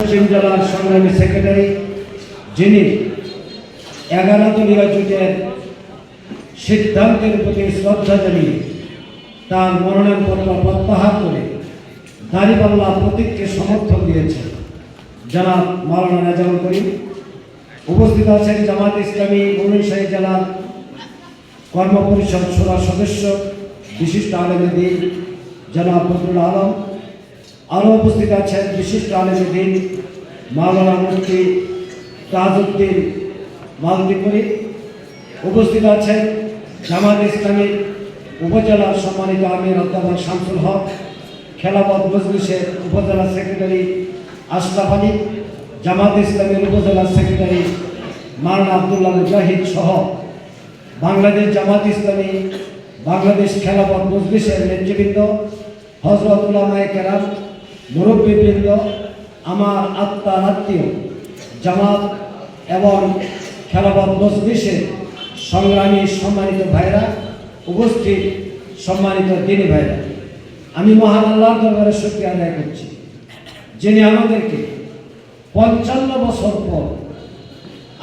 পশ্চিম জেলার সংগ্রামী সেক্রেটারি যিনি এগারো দলীয় জোটের সিদ্ধান্তের প্রতি শ্রদ্ধা জানিয়ে তার মনোনয়নপত্র প্রত্যাহার করে দাঁড়িপাল্লা প্রতীককে সমর্থন দিয়েছে জনাব মাওলানা রেজাউল করিম। উপস্থিত আছেন জামাত ইসলামী ময়মনসিংহ জেলার কর্মপরিষদ সভা সদস্য, বিশিষ্ট আলমদিন জনাব ফজলুল আলম। আরও উপস্থিত আছেন বিশিষ্ট আলমদিন মাওলানা মুফতি তাজউদ্দিন মালদিপুরি। উপস্থিত আছেন জামাত ইসলামীর উপজেলার সম্মানিত আমির অধ্যাপক শামসুল হক, খেলাপথ মজলিসের উপজেলা সেক্রেটারি আশরাফ আলী, জামাত ইসলামের উপজেলা সেক্রেটারি মারানা আবদুল্লাহ মুজাহিদ সহ বাংলাদেশ জামাত ইসলামী, বাংলাদেশ খেলাপথ মজলিসের নেতৃবৃন্দ হজরত উলামায়ে কেরাম মুরব্বীবৃন্দ, আমার আত্মার আত্মীয় জামাত এবং খেলাপথ মজলিসের সংগ্রামী সম্মানিত ভাইরা, উপস্থিত সম্মানিত দিনী ভাইরা, আমি মহান আল্লাহর দরবারে শুক্রিয়া আদায় করছি, যিনি আমাদেরকে পঞ্চান্ন বছর পর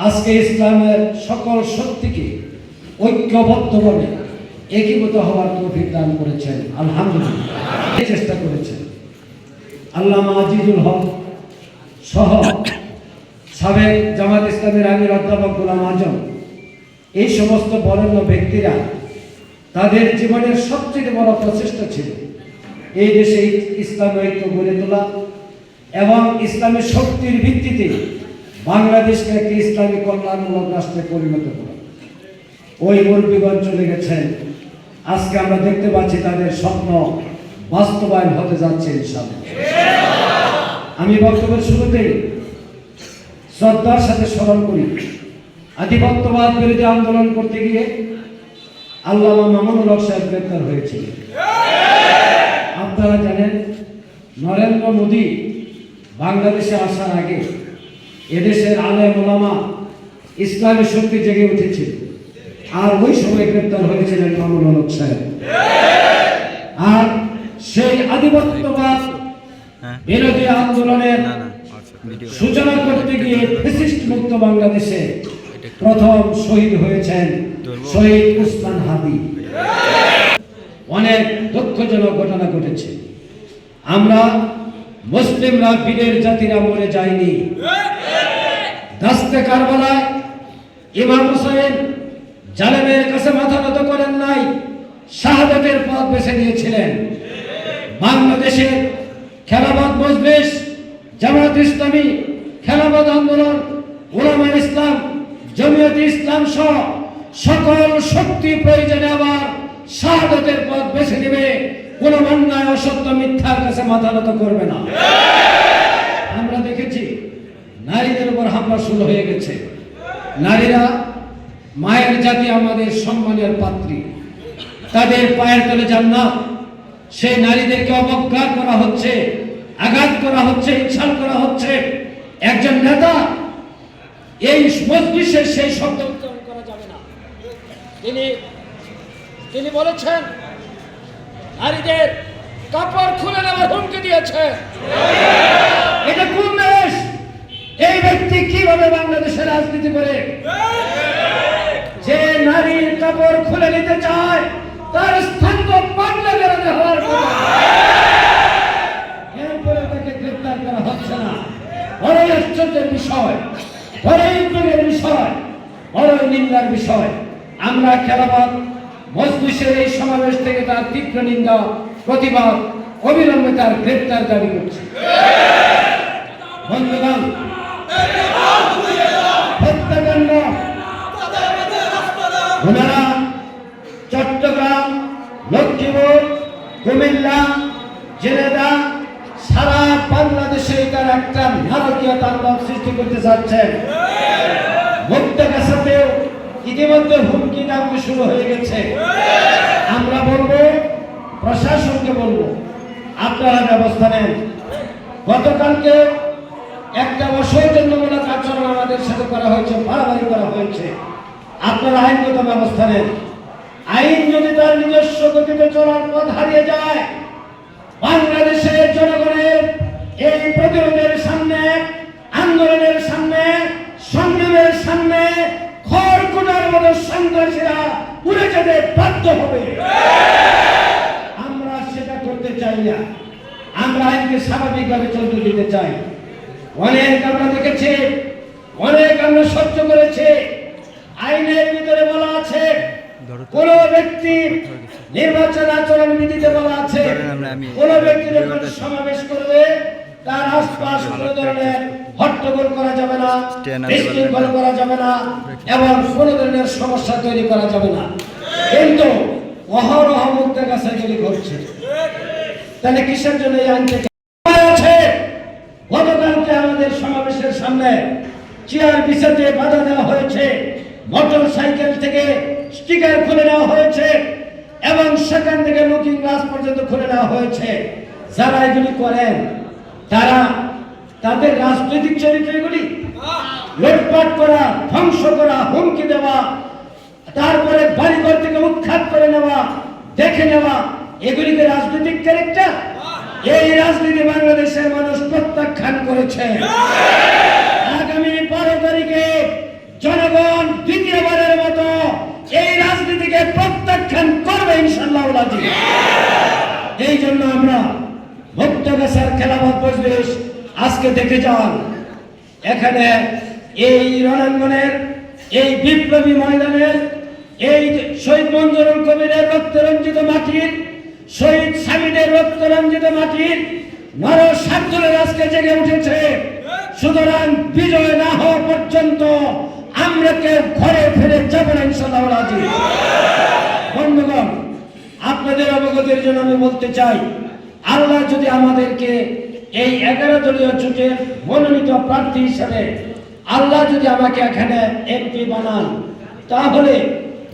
আজকে ইসলামের সকল শক্তিকে ঐক্যবদ্ধভাবে একীভূত হওয়ার তৌফিক দান করেছেন। আলহামদুলিল্লাহ। চেষ্টা করেছেন। আল্লামা আজিজুল হক সহ সাবেক জামাত ইসলামের আমির অধ্যাপক গোলাম আজম, এই সমস্ত বরেণ্য ব্যক্তিরা তাদের জীবনের সবচেয়ে বড় প্রচেষ্টা ছিল এই দেশে ইসলাম ঐক্য গড়ে তোলা এবং ইসলামের শক্তির ভিত্তিতে বাংলাদেশকে একটি ইসলামী কল্যাণমূলক রাষ্ট্রে পরিণত করা। ওই মুরব্বীগণ চলে গেছেন। আজকে আমরা দেখতে পাচ্ছি তাদের স্বপ্ন বাস্তবায়ন হতে যাচ্ছে ইনশাআল্লাহ। আমি বক্তব্যের শুরুতে শ্রদ্ধার সাথে স্মরণ করি, আধিপত্যবাদ বিরোধী আন্দোলন করতে গিয়ে আল্লামা মামুনুল হক সাহেব গ্রেপ্তার হয়েছিলেন আপনারা জানেন, নরেন্দ্র মোদী বাংলাদেশে আসার আগে এদেশের আলেম ওলামা ইসলামী শক্তি জেগে উঠেছিল। আর ওই সময় গ্রেপ্তার হয়েছিলেন মামুনুল হক সাহেব। আর সেই আধিপত্যবাদ হ্যাঁ। বিরোধী আন্দোলনের আচ্ছা সূচনা করতে গিয়ে ফেসিস্ট মুক্ত বাংলাদেশে প্রথম শহীদ হয়েছেন শহীদ উসমান হাদি। অনেক দুঃখজনক ঘটনা ঘটেছে। আমরা মুসলিমরা বীরের জাতিরা মরে যায়নি দাস্তে কারবালায় ইমাম হোসেন জালেমের কাছে মাথা নত করেন নাই শাহাদাতের পথ বেছে নিয়েছিলেন। বাংলাদেশের খেলাবাদ মজলিস, জামাত ইসলামী খেলাবাদ আন্দোলন ওলামা ইসলাম, জমিয়ত ইসলাম সহ সকল শক্তি প্রয়োজনে আবার শাহাদতের পথ বেছে নেবে। কোন অন্যায়, অসত্য, মিথ্যার কাছে মাথা নত করবে না। আমরা দেখেছি নারীদের উপর হামলা শুরু হয়ে গেছে। নারীরা মায়ের জাতি আমাদের সম্মানের পাত্রী। তাদের পায়ের তলে জান্নাত। সেই নারীদেরকে অবজ্ঞা করা হচ্ছে, আঘাত করা হচ্ছে ইচ্ছাল করা হচ্ছে। একজন নেতা এই মজলিসে সেই শব্দ উচ্চারণ করা যাবে না। তিনি তিনি বলেছেন, নারীদের কাপড় খুলে নেওয়ার হুমকি দিয়েছে এটা কোন দেশ? এই ব্যক্তি কীভাবে বাংলাদেশে রাজনীতি করে? যে নারীর কাপড় খুলে নিতে চায় তার স্থান তো পাগলা বেড়াতে হওয়ার কথা। এরপরে তাকে গ্রেপ্তার করা হচ্ছে না। বড়ই আশ্চর্যের বিষয় বড়ই প্রেমের বিষয় বড়ই নিন্দার বিষয়। আমরা খেলাবাদ মজলিসের এই সমাবেশ থেকে তার তীব্র নিন্দা প্রতিবাদ অবিলম্বে তার গ্রেপ্তার দাবি করছি। বন্ধুগণ হত্যাকাণ্ড ওনারা কুমিল্লা জেলেদা সারা বাংলাদেশে তার একটা নারকীয় তাণ্ডব সৃষ্টি করতে যাচ্ছেন। মুক্তাগাছাতেও ইতিমধ্যে হুমকি দামকি শুরু হয়ে গেছে। আমরা বলব, প্রশাসনকে বলব, আপনারা ব্যবস্থা নেন। গতকালকে একটা অসৌজন্যমূলক আচরণ আমাদের সাথে করা হয়েছে, বাড়াবাড়ি করা হয়েছে। আপনারা আইনগত ব্যবস্থা নেন। আইন যদি তার নিজস্ব গতিতে চলার পথ হারিয়ে যায়, বাংলাদেশের জনগণের এই প্রতিরোধের সামনে, আন্দোলনের সামনে, সংগ্রামের সামনে খড়কুটার মতো সন্ত্রাসীরা উড়ে যেতে বাধ্য হবে। আমরা সেটা করতে চাই না। আমরা আইনকে স্বাভাবিকভাবে চলতে দিতে চাই। অনেক আমরা দেখেছি, অনেক আমরা সহ্য করেছি। আইনের কোন ব্যক্তি নির্বাচন আচরণ বিধিতে বলা আছে কোন ব্যক্তি যখন সমাবেশ করবে তার আশপাশ কোন ধরনের হট্টগোল করা যাবে না বিশৃঙ্খল করা যাবে না এবং কোন ধরনের সমস্যা তৈরি করা যাবে না। কিন্তু অহরহ মুক্ত কাছে এগুলি ঘটছে তাহলে কিসের জন্য এই আইন থেকে আছে? গতকালকে আমাদের সমাবেশের সামনে চেয়ার বিছাতে বাধা দেওয়া হয়েছে মোটর সাইকেল থেকে স্টিকার খুলে নেওয়া হয়েছে এবং সেখান থেকে লুকিং গ্লাস পর্যন্ত খুলে নেওয়া হয়েছে। যারা এগুলি করেন, তারা তাদের রাজনৈতিক চরিত্র এগুলি লুটপাট করা, ধ্বংস করা, হুমকি দেওয়া, তারপরে বাড়িঘর থেকে উৎখাত করে নেওয়া, দেখে নেওয়া, এগুলিকে রাজনৈতিক ক্যারেক্টার এই রাজনীতি বাংলাদেশের মানুষ প্রত্যাখ্যান করেছে। আগামী বারো তারিখে জনগণ দ্বিতীয়বারের মতো এই রাজনীতিকে প্রত্যাখ্যান করবে ইনশাল্লাহ এই জন্য আমরা মুক্ত গাছার খেলাফত মজলিস আজকে দেখে যান, এখানে এই রণাঙ্গনের, এই বিপ্লবী ময়দানের এই শহীদ মঞ্জুরুল কবিরের রক্তরঞ্জিত মাটির, শহীদ স্বামীদের রক্তরঞ্জিত মাটির নর সার্জনের আজকে জেগে উঠেছে। সুতরাং বিজয় না হওয়া পর্যন্ত আমরা কেউ ঘরে ফিরে যাব না বন্ধুগণ, আপনাদের অবগতির জন্য আমি বলতে চাই, আল্লাহ যদি আমাদেরকে এই এগারো দলীয় জোটের মনোনীত প্রার্থী হিসেবে আল্লাহ যদি আমাকে এখানে এমপি বানান, তাহলে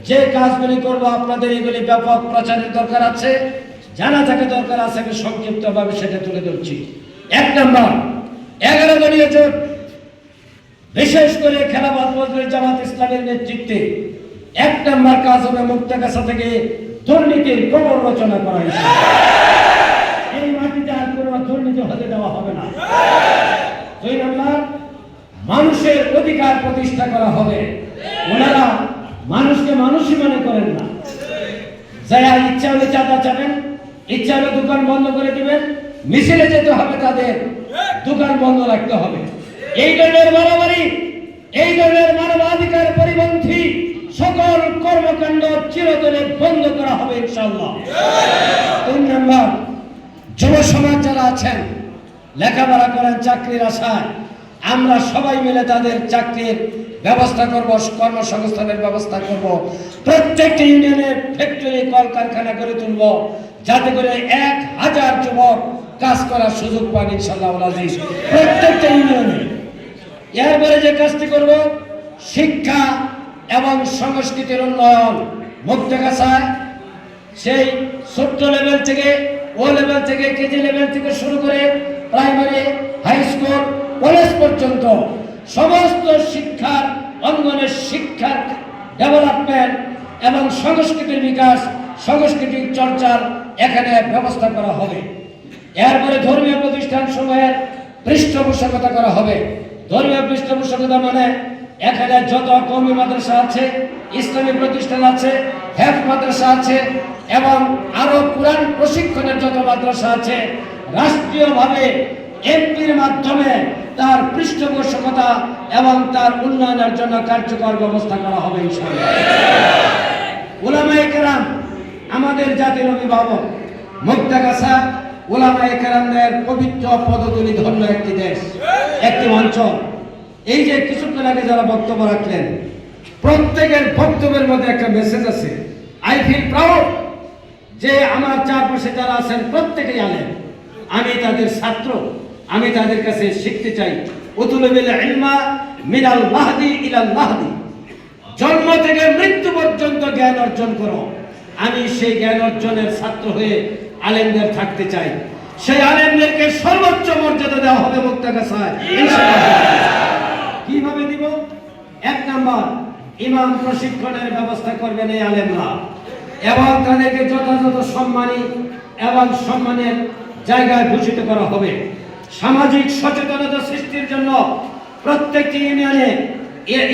যে কাজগুলি করব আপনাদের এগুলি ব্যাপক প্রচারের দরকার আছে, জানা থাকে দরকার আছে, আমি সংক্ষিপ্তভাবে সেটা তুলে ধরছি। এক নম্বর, এগারো দলীয় জোট, বিশেষ করে খেলাবাদ মজলিস জামাত ইসলামের নেতৃত্বে এক নম্বর কাজ হবে মুক্তাগাছা থেকে দুর্নীতির কবর রচনা করা এই মাটিতে আর কোনো দুর্নীতি হতে দেওয়া হবে না। দুই মানুষের অধিকার প্রতিষ্ঠা করা হবে। ওনারা মানুষকে মানুষই মনে করেন না। যারা ইচ্ছা হলে চাঁদা চাবেন, ইচ্ছা হলে দোকান বন্ধ করে দিবেন, মিছিলে যেতে হবে তাদের, দোকান বন্ধ রাখতে হবে। এই ধরনের মারামারি, এই ধরনের মানবাধিকার পরিপন্থী সকল কর্মকাণ্ড চিরতরে বন্ধ করা হবে ইনশাল্লাহ তিন নম্বর যুব সমাজ যারা আছেন, লেখাপড়া করেন, চাকরির আশায়, আমরা সবাই মিলে তাদের চাকরির ব্যবস্থা করব, কর্মসংস্থানের ব্যবস্থা করব। প্রত্যেকটি ইউনিয়নে ফ্যাক্টরি কলকারখানা করে তুলব, যাতে করে এক হাজার যুবক কাজ করার সুযোগ পান ইনশাল্লাহ প্রত্যেকটা ইউনিয়নে। এরপরে যে কাজটি করব, শিক্ষা এবং সংস্কৃতির উন্নয়ন মুক্তগাছায় সেই ছোট্ট লেভেল থেকে, ও লেভেল থেকে, কেজি লেভেল থেকে শুরু করে প্রাইমারি হাই স্কুল কলেজ পর্যন্ত সমস্ত শিক্ষার অঙ্গনের শিক্ষার ডেভেলপমেন্ট এবং সংস্কৃতির বিকাশ সাংস্কৃতিক চর্চার এখানে ব্যবস্থা করা হবে। এরপরে ধর্মীয় প্রতিষ্ঠান সমূহের পৃষ্ঠপোষকতা করা হবে। ধর্মীয় পৃষ্ঠপোষকতা মানে এখানে যত কমি মাদ্রাসা আছে, ইসলামী প্রতিষ্ঠান আছে, হেফ মাদ্রাসা আছে, এবং আরও কোরআন প্রশিক্ষণের যত মাদ্রাসা আছে, রাষ্ট্রীয়ভাবে এমপির মাধ্যমে তার পৃষ্ঠপোষকতা এবং তার উন্নয়নের জন্য কার্যকর ব্যবস্থা করা হবে ওলামায়ে কেরাম, আমাদের জাতির অভিভাবক মুক্তাগাছা ওলামায়ে কেরামদের পবিত্র পদতুলি ধন্য একটি দেশ, একটি অঞ্চল। এই যে কিছুক্ষণ আগে যারা বক্তব্য রাখলেন, প্রত্যেকের বক্তব্যের মধ্যে একটা মেসেজ আছে। আই ফিল প্রাউড যে আমার চারপাশে যারা আছেন, প্রত্যেকেই আলেন আমি তাদের ছাত্র, আমি তাদের কাছে শিখতে চাই। উতুলবিল ইলমা মিনাল মাহদি ইলাল মাহদি। জন্ম থেকে মৃত্যু পর্যন্ত জ্ঞান অর্জন করো। আমি সেই জ্ঞান অর্জনের ছাত্র হয়ে আলেমদের থাকতে চাই। সেই আলেমদেরকে সর্বোচ্চ মর্যাদা দেওয়া হবে মুক্তাগাছায়, ইনশাআল্লাহ। কীভাবে দিব? এক নম্বর, ইমাম প্রশিক্ষণের ব্যবস্থা করবেন এই আলেমরা। এবং তাদেরকে যথাযথ সম্মানী এবং সম্মানের জায়গায় ভূষিত করা হবে। সামাজিক সচেতনতা সৃষ্টির জন্য প্রত্যেকটি ইউনিয়নে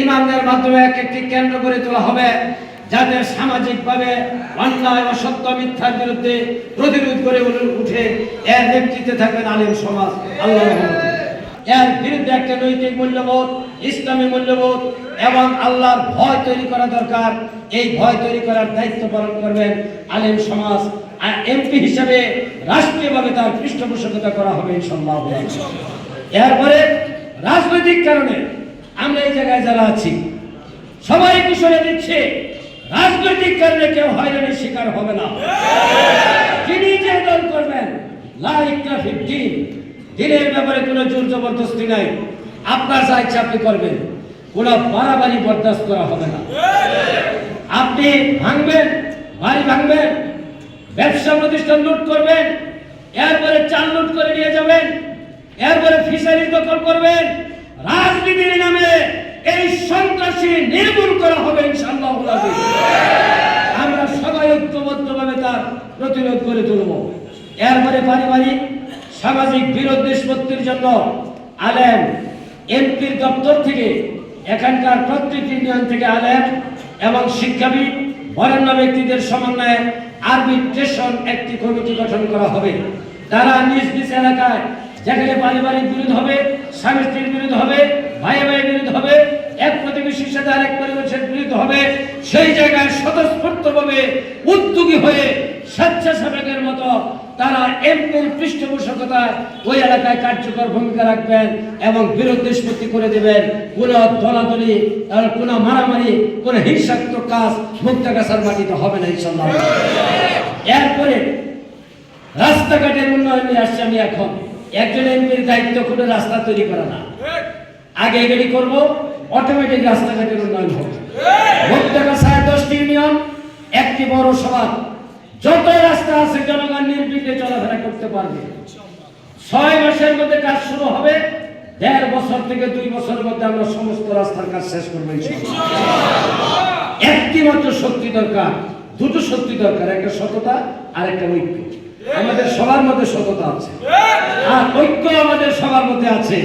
ইমামদের মাধ্যমে এক একটি কেন্দ্র করে তোলা হবে, যাতে সামাজিকভাবে অন্যায়, অসত্য, মিথ্যার বিরুদ্ধে প্রতিরোধ করে উঠে এর নেতৃত্বে থাকবেন আলিম সমাজ। আল্লাহ এর বিরুদ্ধে একটা নৈতিক মূল্যবোধ ইসলামী মূল্যবোধ এবং আল্লাহর ভয় তৈরি করা দরকার। এই ভয় তৈরি করার দায়িত্ব পালন করবেন আলিম সমাজ। এমপি হিসেবে রাষ্ট্রীয়ভাবে তার পৃষ্ঠপোষকতা করা হবে ইনশাল্লাহ এরপরে রাজনৈতিক কারণে আমরা এই জায়গায় যারা আছি, সবাই কুশলে দিচ্ছে। রাজনৈতিক কারণে কেউ হয়রানির শিকার হবে না। যিনি যে দল করবেন লাইকটা ফিফটিন দিনের ব্যাপারে কোনো জোর জবরদস্তি নাই। আপনার যা ইচ্ছা আপনি করবেন। কোনো বাড়াবাড়ি বরদাস্ত করা হবে না। আপনি ভাঙবেন, বাড়ি ভাঙবেন, ব্যবসা প্রতিষ্ঠান লুট করবেন, এরপরে চাল লুট করে নিয়ে যাবেন, এরপরে ফিশারি দখল করবেন, রাজনীতির নামে এই সন্ত্রাসী নির্মূল করা হবে ইনশাআল্লাহ। আমরা সবাই ঐক্যবদ্ধভাবে তার প্রতিরোধ করে তুলব। এরপরে পারিবারিক, সামাজিক বিরোধ নিষ্পত্তির জন্য আলেম এমপির দপ্তর থেকে এখানকার প্রত্যেক ইউনিয়ন থেকে আলেম এবং শিক্ষাবিদ, বরেণ্য ব্যক্তিদের সমন্বয়ে আরবিট্রেশন একটি কমিটি গঠন করা হবে। তারা নিজ নিজ এলাকায় যেখানে পারিবারিক বিরোধ হবে, স্বামী স্ত্রীর বিরোধ হবে ভাই ভাই বিরোধ হবে, এক প্রতিবেশীর সাথে আরেক পরিবেশের বিরোধ হবে, সেই জায়গায় স্বতঃস্ফূর্তভাবে উদ্যোগী হয়ে স্বেচ্ছাসেবকের মতো তারা এমপির পৃষ্ঠপোষকতায় ওই এলাকায় কার্যকর ভূমিকা রাখবেন এবং বিরোধ নিষ্পত্তি করে দেবেন। কোন দলাদলি কোন মারামারি কোন হিংসাত্মক কাজ মুক্তাগাছার মাটিতে হবে না এই ইনশাল্লাহ এরপরে রাস্তাঘাটের উন্নয়ন নিয়ে আসছি আমি এখন। একজন এমপির দায়িত্ব কোনো রাস্তা তৈরি করা না। আগে এগুলি করব অটোমেটিক রাস্তাঘাটের উন্নয়ন হবে। মুক্তাগাছায় দশটি ইউনিয়ন একটি বড় সভা যত রাস্তা আছে, জনগণ নির্বিঘ্নে চলাফেরা করতে পারবে। ছয় মাসের মধ্যে কাজ শুরু হবে। দেড় বছর থেকে দুই বছরের মধ্যে আমরা সমস্ত রাস্তার কাজ শেষ করব একটি মাত্র শক্তি দরকার, দুটো শক্তি দরকার, একটা সততা আর একটা ঐক্য। আমাদের সবার মধ্যে সততা আছে। আর ঐক্য আমাদের সবার মধ্যে আছে।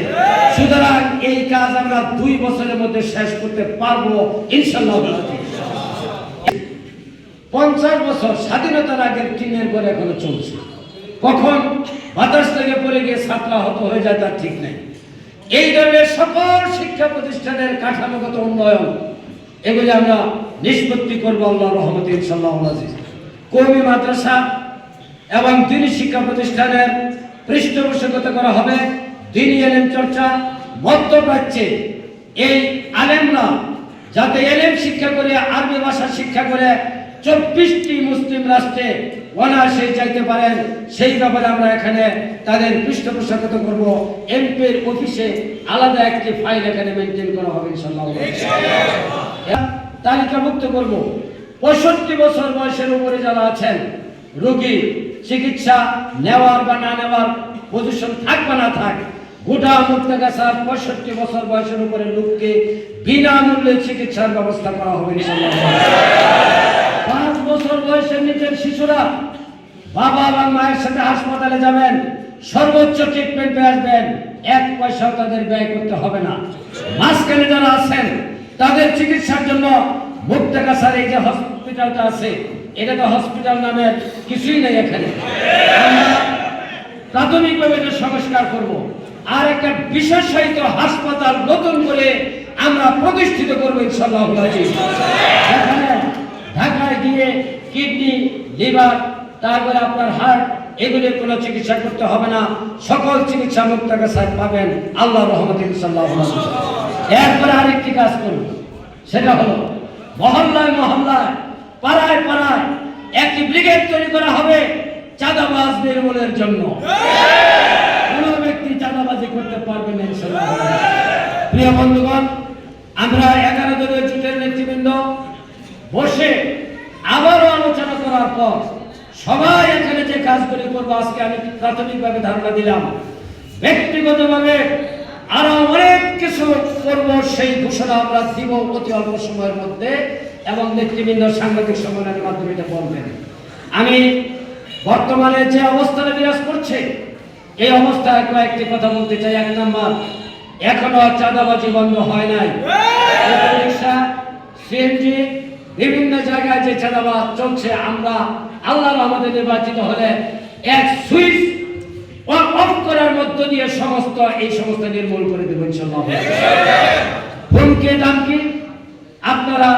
সুতরাং এই কাজ আমরা দুই বছরের মধ্যে শেষ করতে পারব ইনশাল্লাহ পঞ্চাশ বছর স্বাধীনতার আগের টিনের পরে এখনও চলছে। কখন? বাতাস থেকে পড়ে গিয়ে ছাত্রা হত হয়ে যায়, তার ঠিক নেই। এই ধরনের সকল শিক্ষা প্রতিষ্ঠানের কাঠামোগত উন্নয়ন, এগুলি আমরা নিষ্পত্তি করব আল্লাহ রহমত ইনশাল্লাহ কর্মী মাদ্রাসা এবং দিনী শিক্ষা প্রতিষ্ঠানের পৃষ্ঠপোষকতা করা হবে। দিনী এলেম চর্চা, মধ্যপ্রাচ্যে এই আলেমরা যাতে এলেম শিক্ষা করে, আরবি ভাষা শিক্ষা করে চব্বিশটি মুসলিম রাষ্ট্রে অনায়াসে যাইতে পারেন। সেই ব্যাপারে আমরা এখানে তাদের পৃষ্ঠপোষকতা করব। এমপির অফিসে আলাদা একটি ফাইল এখানে মেনটেন করা হবে ইনশাল্লাহ তালিকাভুক্ত করব। পঁয়ষট্টি বছর বয়সের উপরে যারা আছেন, রোগী, চিকিৎসা নেওয়ার বা না নেওয়ার পজিশন থাক বা না থাক, গোটা মুক্তাগাছার পঁয়ষট্টি বছর বয়সের উপরে লোককে বিনামূল্যে চিকিৎসার ব্যবস্থা করা হবে ইনশাআল্লাহ। বয়সের নিচের শিশুরা বাবা এবং মায়ের সাথে হাসপাতালে যাবেন, সর্বোচ্চ ট্রিটমেন্ট আসবেন, এক পয়সাও তাদের ব্যয় করতে হবে না। মাঝখানে যারা আছেন, তাদের চিকিৎসার জন্য মুক্তাগাছার এই যে হসপিটালটা আছে, এটা তো হসপিটাল নামের কিছুই নেই এখানে। প্রাথমিকভাবে এটা সংস্কার করব। আর একটা বিশেষায়িত হাসপাতাল নতুন করে আমরা প্রতিষ্ঠিত করব ইনশাল্লাহ এখানে ঢাকায় গিয়ে কিডনি লিভার তারপরে আপনার হার্ট এগুলির কোনো চিকিৎসা করতে হবে না। সকল চিকিৎসা মুক্তাকে সাহেব পাবেন আল্লাহ রহমত এরপরে আরেকটি কাজ করুন, সেটা হলো মহল্লায় মহল্লায়, পাড়ায় পাড়ায় একটি ব্রিগেড তৈরি করা হবে চাঁদাবাজ নির্মূলের জন্য। কোনো ব্যক্তি চাঁদাবাজি করতে পারবে না। প্রিয় বন্ধুগণ, আমরা এগারো দলীয় জোটের নেতৃবৃন্দ, বসে আবারও করার পর সবাই এখানে যে কাজগুলি করব আজকে আমি প্রাথমিকভাবে ধারণা দিলাম। ব্যক্তিগতভাবে আরও অনেক কিছু করব সেই ঘোষণা আমরা দিব অতি অল্প সময়ের মধ্যে এবং নেতৃবৃন্দ সাংবাদিক সম্মেলনের মাধ্যমে এটা বলবেন। আমি বর্তমানে যে অবস্থানে বিরাজ করছে এই অবস্থায় কয়েকটি কথা বলতে চাই। এক নম্বর এখনও চাঁদাবাজি বন্ধ হয় নাই। রিক্সা সিএনজি বিভিন্ন জায়গায় যে চাঁদাবাজ চলছে, আমরা আল্লাহ আমাদের নির্বাচিত হলে এক সুইচ অফ করার মধ্য দিয়ে সমস্ত, এই সমস্ত নির্মূল করে দেবেন হুমকি দামকি আপনারা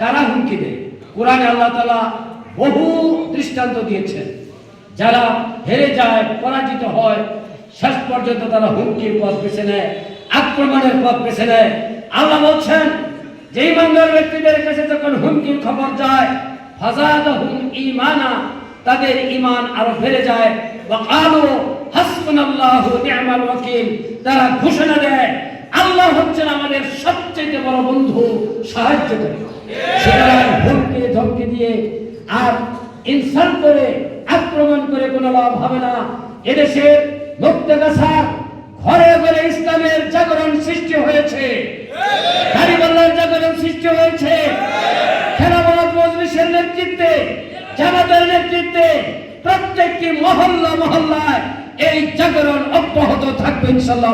কারা হুমকি দেয়? কোরআনে আল্লাহ তালা বহু দৃষ্টান্ত দিয়েছেন। যারা হেরে যায়, পরাজিত হয়, শেষ পর্যন্ত তারা হুমকির পথ বেছে নেয়, আক্রমণের পথ বেছে নেয়। আল্লাহ বলছেন যে ইমানদার ব্যক্তিদের কাছে যখন হুমকির খবর যায়, ফাজাদ হুম ইমানা তাদের ইমান আরও বেড়ে যায়। বা আলো ওয়াকিল, তারা ঘোষণা দেয়, আল্লাহ হচ্ছেন আমাদের সবচেয়ে বড় বন্ধু, সাহায্য করে। হুমকি, ধমকি দিয়ে আর ইনসাল্ট করে, আক্রমণ করে কোনো লাভ হবে না। এদেশের মুক্তগাছার ঘরে ঘরে ইসলামের জাগরণ সৃষ্টি হয়েছে গাড়িবাল্লার হয়েছে খেলাবাদ মজলিসের নেতৃত্বে, জামাতের নেতৃত্বে, প্রত্যেকটি মহল্লা মহল্লায় এই জাগরণ অব্যাহত থাকবে ইনশাল্লাহ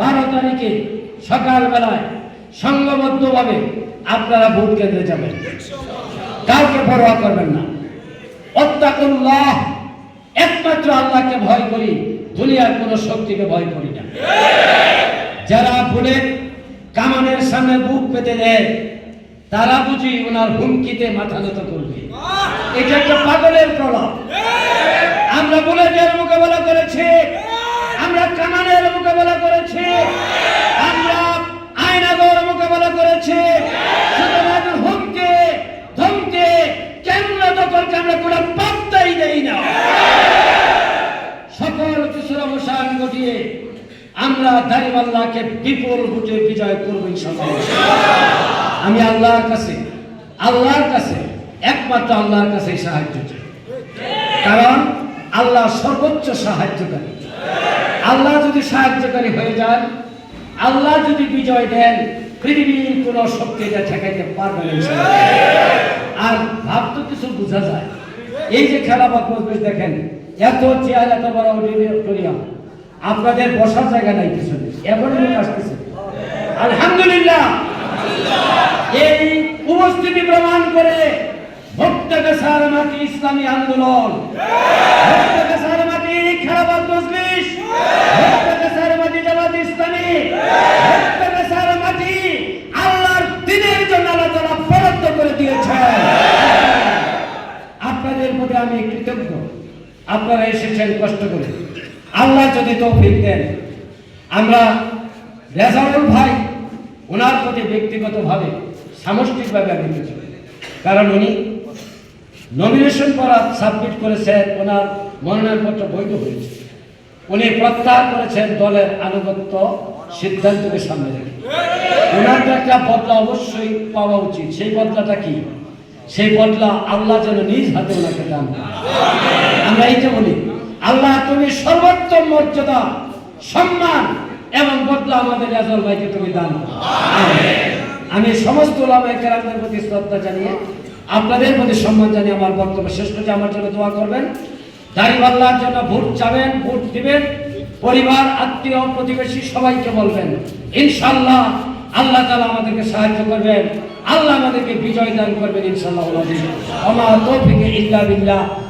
বারো তারিখে সকালবেলায় সংঘবদ্ধভাবে আপনারা ভোট কেন্দ্রে যাবেন। কাউকে পরোয়া করবেন না। অত্যাকুল্লাহ একমাত্র আল্লাহকে ভয় করি, দুনিয়ার কোনো শক্তিকে ভয় করি না। যারা ভুলে কামানের সামনে বুক পেতে দেয় তারা বুঝি ওনার হুমকিতে মাথা নত করবে। এটা একটা পাগলের প্রলাপ। আমরা বুলেটের মোকাবেলা করেছি আমরা কামানের মোকাবেলা করেছি আমরা আয়নাগর মোকাবেলা করেছি। সুতরাং হুমকে ধমকে কেন্দ্র দখলকে আমরা কোনো পাত্তাই দেই না সকল কিছুর অবসান ঘটিয়ে আমরা দারিমাল্লাহকে বিপুল ভোটে বিজয় করব আমি আল্লাহর কাছে আল্লাহর কাছে, একমাত্র আল্লাহর কাছে সাহায্য চাই। কারণ আল্লাহ সর্বোচ্চ সাহায্যকারী। আল্লাহ যদি সাহায্যকারী হয়ে যান, আল্লাহ যদি বিজয় দেন, পৃথিবীর কোন শক্তি এটা ঠেকাইতে পারবে আর ভাব তো কিছু বোঝা যায়। এই যে খেলা পরিবেশ দেখেন, এত চেয়ার, এত বড় অডিটোরিয়াম। আপনাদের বসার জায়গা নাই পিছনে এখন লোক আসতেছে। আলহামদুলিল্লাহ। এই উপস্থিতি প্রমাণ করে ভক্তকেশার মাটি ইসলামী আন্দোলন। ভক্তকেশার মাটি খেলাবাদ মজলিস। ভক্তকেশার মাটি জামাত ইসলামী। ভক্তকেশার মাটি আল্লাহর দিনের জন্য আল্লাহ তাআলা বরাদ্দ করে দিয়েছেন। আপনাদের প্রতি আমি কৃতজ্ঞ। আপনারা এসেছেন কষ্ট করে। তৌফিক দেন। আমরা রেজাউল ভাই, ওনার প্রতি ব্যক্তিগতভাবে সামষ্টিকভাবে আমি কারণ উনি নমিনেশন করা সাবমিট করেছেন, ওনার মনোনয়নপত্র বৈধ হয়েছে। উনি প্রত্যাহার করেছেন দলের আনুগত্য সিদ্ধান্তকে সামনে রেখে। ওনার একটা বদলা অবশ্যই পাওয়া উচিত। সেই বদলাটা কি? সেই বদলা আল্লাহ যেন নিজ হাতে ওনাকে দান আমরা এই যে বলি। আল্লাহ তুমি সর্বোত্তম মর্যাদা সম্মান এবং বদলা আমাদের রেজল ভাইকে তুমি দান। আমি সমস্ত ওলামায়ে কেরামদের প্রতি শ্রদ্ধা জানিয়ে আপনাদের প্রতি সম্মান জানিয়ে আমার বক্তব্য শেষ করতে আমার জন্য দোয়া করবেন। দাঁড়িপাল্লার জন্য ভোট চাবেন ভোট দিবেন। পরিবার আত্মীয় প্রতিবেশী সবাইকে বলবেন ইনশাল্লাহ আল্লাহ তালা আমাদেরকে সাহায্য করবেন। আল্লাহ আমাদেরকে বিজয় দান করবেন ইনশাল্লাহ আমার তৌফিকে ইল্লা বিল্লাহ।